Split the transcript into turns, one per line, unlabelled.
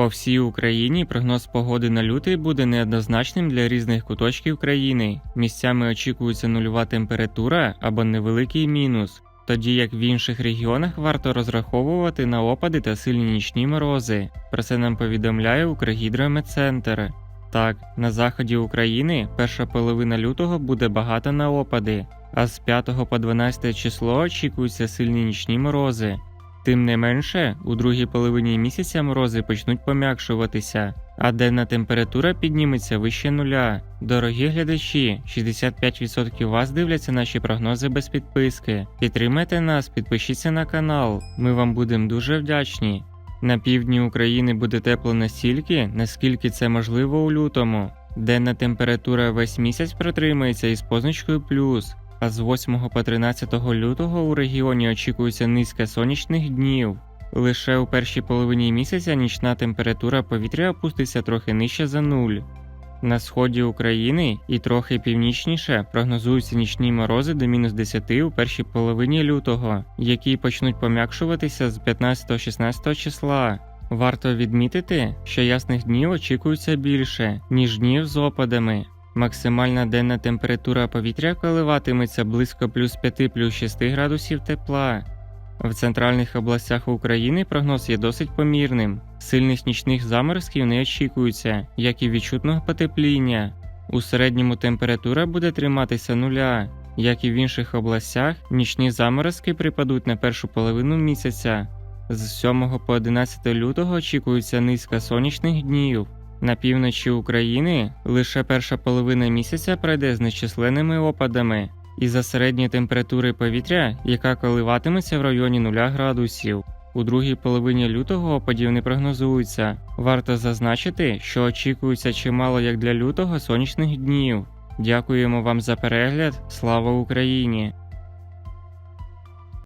По всій Україні прогноз погоди на лютий буде неоднозначним для різних куточків країни. Місцями очікується нульова температура або невеликий мінус, тоді як в інших регіонах варто розраховувати на опади та сильні нічні морози. Про це нам повідомляє Укргідрометцентр. Так, на заході України перша половина лютого буде багата на опади, а з 5 по 12 число очікуються сильні нічні морози. Тим не менше, у другій половині місяця морози почнуть пом'якшуватися, а денна температура підніметься вище нуля. Дорогі глядачі, 65% вас дивляться наші прогнози без підписки. Підтримайте нас, підпишіться на канал. Ми вам будемо дуже вдячні. На півдні України буде тепло настільки, наскільки це можливо у лютому. Денна температура весь місяць протримається із позначкою плюс, а з 8 по 13 лютого у регіоні очікується низка сонячних днів. Лише у першій половині місяця нічна температура повітря опуститься трохи нижче за нуль. На сході України і трохи північніше прогнозуються нічні морози до мінус 10 у першій половині лютого, які почнуть пом'якшуватися з 15-16 числа. Варто відмітити, що ясних днів очікується більше, ніж днів з опадами. Максимальна денна температура повітря коливатиметься близько плюс 5 плюс 6 градусів тепла. В центральних областях України прогноз є досить помірним. Сильних нічних заморозків не очікується, як і відчутного потепління. У середньому температура буде триматися нуля. Як і в інших областях, нічні заморозки припадуть на першу половину місяця. З 7 по 11 лютого очікується низка сонячних днів. На півночі України лише перша половина місяця пройде з нечисленними опадами із-за середньої температури повітря, яка коливатиметься в районі 0 градусів. У другій половині лютого опадів не прогнозується. Варто зазначити, що очікується чимало як для лютого сонячних днів. Дякуємо вам за перегляд. Слава Україні!